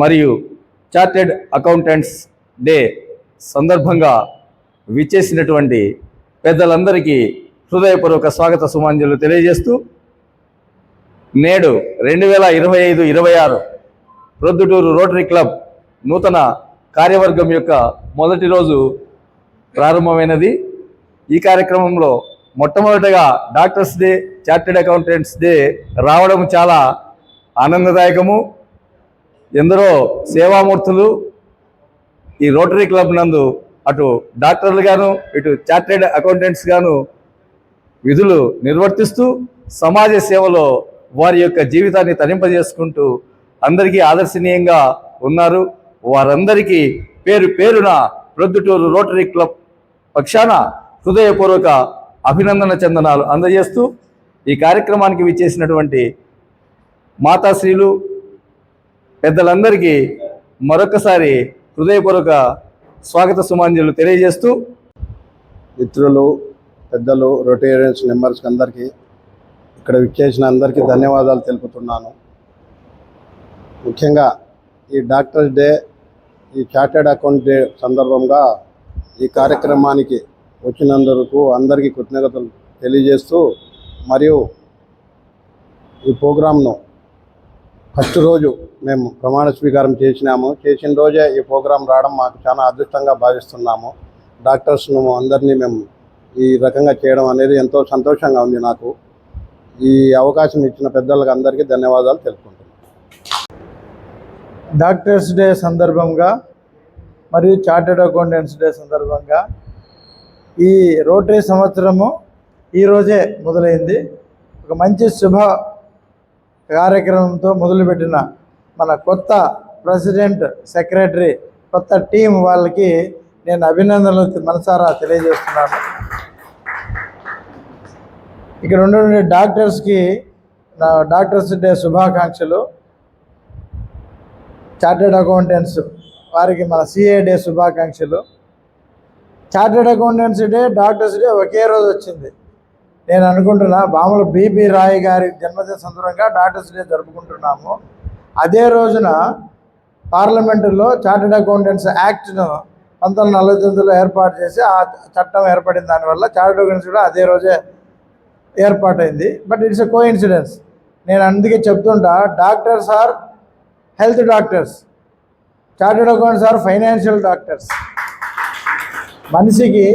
మరియు chartered accountants day సందర్భంగా విచ్చేసినటువంటి పెద్దలందరికీ హృదయపూర్వక స్వాగత సుమాంజలు తెలియజేస్తూ నేడు రెండు వేల ఇరవై ఐదు ఇరవై ఆరు ప్రొద్దుటూరు రోటరీ క్లబ్ నూతన కార్యవర్గం యొక్క మొదటి రోజు ప్రారంభమైనది. ఈ కార్యక్రమంలో మొట్టమొదటగా doctors day chartered accountants day రావడం చాలా ఆనందదాయకము. ఎందరో సేవామూర్తులు ఈ రోటరీ క్లబ్ నందు అటు డాక్టర్లు గాను ఇటు చార్టెడ్ అకౌంటెంట్స్ గాను విధులు నిర్వర్తిస్తూ సమాజ సేవలో వారి యొక్క జీవితాన్ని తరింపజేసుకుంటూ అందరికీ ఆదర్శనీయంగా ఉన్నారు. వారందరికీ పేరు పేరున ప్రొద్దుటూరు రోటరీ క్లబ్ పక్షాన హృదయపూర్వక అభినందన చందనాలు అందజేస్తూ ఈ కార్యక్రమానికి విచ్చేసినటువంటి మాతాశ్రీలు పెద్దలందరికీ మరొకసారి హృదయపూర్వక స్వాగత సుమాంజలు తెలియజేస్తూ మిత్రులు పెద్దలు రొటేరియన్స్ మెంబర్స్ అందరికీ ఇక్కడ విచ్చేసిన అందరికీ ధన్యవాదాలు తెలుపుతున్నాను. ముఖ్యంగా ఈ డాక్టర్స్ డే ఈ చార్టెడ్ అకౌంట్ డే సందర్భంగా ఈ కార్యక్రమానికి వచ్చినందుకు అందరికీ కృతజ్ఞతలు తెలియజేస్తూ మరియు ఈ ప్రోగ్రాంను ఫస్ట్ రోజు మేము ప్రమాణ స్వీకారం చేసినాము. చేసిన రోజే ఈ ప్రోగ్రాం రావడం మాకు చాలా అదృష్టంగా భావిస్తున్నాము. డాక్టర్స్ను అందరినీ మేము ఈ రకంగా చేయడం అనేది ఎంతో సంతోషంగా ఉంది నాకు. ఈ అవకాశం ఇచ్చిన పెద్దలకు అందరికీ ధన్యవాదాలు తెలుపుకుంటున్నాను. డాక్టర్స్ డే సందర్భంగా మరియు చార్టెడ్ అకౌంటెంట్స్ డే సందర్భంగా ఈ రోటరీ సంవత్సరము ఈరోజే మొదలైంది. ఒక మంచి శుభ కార్యక్రమంతో మొదలుపెట్టిన మన కొత్త ప్రెసిడెంట్ సెక్రటరీ కొత్త టీం వాళ్ళకి నేను అభినందనలు మనసారా తెలియజేస్తున్నాను. ఇక్కడ ఉండే డాక్టర్స్కి నా డాక్టర్స్ డే శుభాకాంక్షలు. చార్టెడ్ అకౌంటెంట్స్ వారికి మన సిఏ డే శుభాకాంక్షలు. Chartered accountants day doctors day ఒకే రోజు వచ్చింది. నేను అనుకుంటున్నా బాముల బీబీ రాయ్ గారి జన్మదిన సందర్భంగా డాక్టర్స్ డే జరుపుకుంటున్నాము. అదే రోజున పార్లమెంటులో చార్టెడ్ అకౌంటెంట్స్ యాక్ట్ను పంతొమ్మిది నలభై తొమ్మిదిలో ఏర్పాటు చేసి ఆ చట్టం ఏర్పడిన దానివల్ల చార్టెడ్ అకౌంటెంట్స్ కూడా అదే రోజే ఏర్పాటైంది. But it's a coincidence నేను అందుకే చెప్తుంటా doctors are health doctors. Chartered accounts are financial doctors. మనిషికి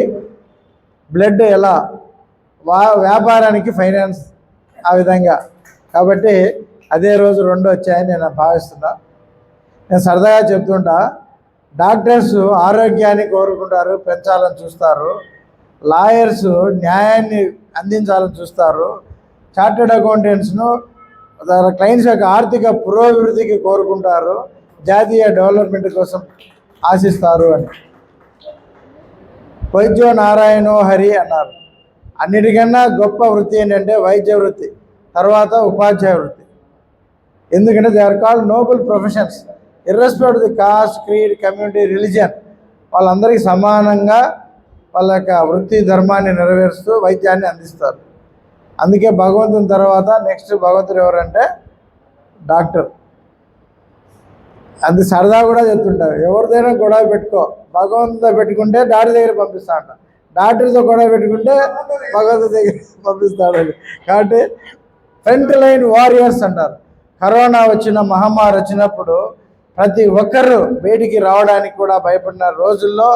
బ్లడ్ ఎలా వా వ్యాపారానికి ఫైనాన్స్ ఆ విధంగా. కాబట్టి అదే రోజు రెండు వచ్చాయని నేను భావిస్తున్నా. నేను సరదాగా చెప్తుంటా డాక్టర్స్ ఆరోగ్యాన్ని కోరుకుంటారు పెంచాలని చూస్తారు. లాయర్స్ న్యాయాన్ని అందించాలని చూస్తారు. చార్టెడ్ అకౌంటెంట్స్ను క్లయింట్స్ యొక్క ఆర్థిక పురోభివృద్ధికి కోరుకుంటారు. జాతీయ డెవలప్మెంట్ కోసం ఆశిస్తారు అని. వైద్యో నారాయణో హరి అన్నారు. అన్నిటికన్నా గొప్ప వృత్తి ఏంటంటే వైద్య వృత్తి తర్వాత ఉపాధ్యాయ వృత్తి. ఎందుకంటే they are called noble professions irrespective the caste creed community religion వాళ్ళందరికీ సమానంగా వాళ్ళ యొక్క వృత్తి ధర్మాన్ని నెరవేరుస్తూ వైద్యాన్ని అందిస్తారు. అందుకే భగవంతుని తర్వాత నెక్స్ట్ భగవంతుడు ఎవరంటే డాక్టర్. అది సరదా కూడా చెప్తుంటారు. ఎవరిదైనా గొడవ పెట్టుకో భగవంతుతో పెట్టుకుంటే డాడీ దగ్గర పంపిస్తా అంట డాక్టర్తో గొడవ పెట్టుకుంటే భగవంతుడి దగ్గర పంపిస్తాడు కాబట్టి ఫ్రంట్ లైన్ వారియర్స్ అంటారు. కరోనా వచ్చిన మహమ్మారి వచ్చినప్పుడు ప్రతి ఒక్కరు బయటికి రావడానికి కూడా భయపడిన రోజుల్లో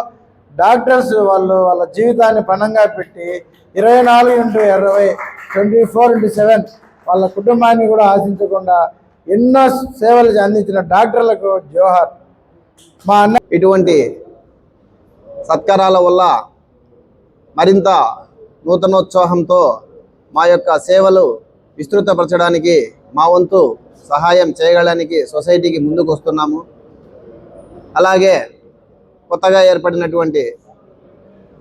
డాక్టర్స్ వాళ్ళు వాళ్ళ జీవితాన్ని పణంగా పెట్టి ఇరవై నాలుగు ఇంటూ ఇరవై ట్వంటీ ఫోర్ ఇంటూ సెవెన్ వాళ్ళ కుటుంబాన్ని కూడా ఆశించకుండా ఎన్నో సేవలు అందించిన డాక్టర్లకు జోహార్. మా అన్న ఇటువంటి సత్కారాల వల్ల మరింత నూతనోత్సాహంతో మా యొక్క సేవలు విస్తృతపరచడానికి మా వంతు సహాయం చేయగలడానికి సొసైటీకి ముందుకు వస్తున్నాము అలాగే కొత్తగా ఏర్పడినటువంటి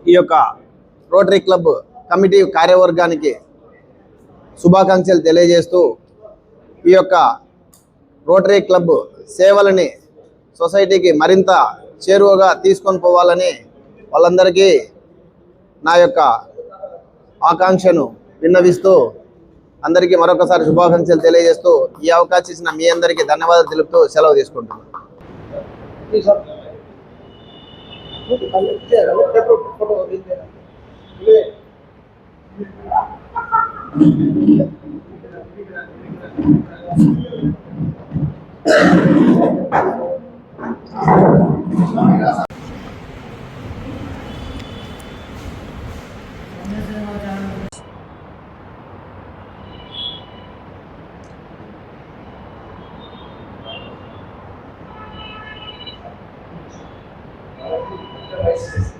ఈ యొక్క రోటరీ క్లబ్ కమిటీ కార్యవర్గానికి శుభాకాంక్షలు తెలియజేస్తూ ఈ యొక్క రోటరీ క్లబ్ సేవలని సొసైటీకి మరింత చేరువగా తీసుకొని పోవాలని వాళ్ళందరికీ నా యొక్క ఆకాంక్షను విన్నవిస్తూ అందరికీ మరొకసారి శుభాకాంక్షలు తెలియజేస్తూ ఈ అవకాశం ఇచ్చిన మీ అందరికీ ధన్యవాదాలు తెలుపుతూ సెలవు తీసుకుంటున్నాను Gracias. devices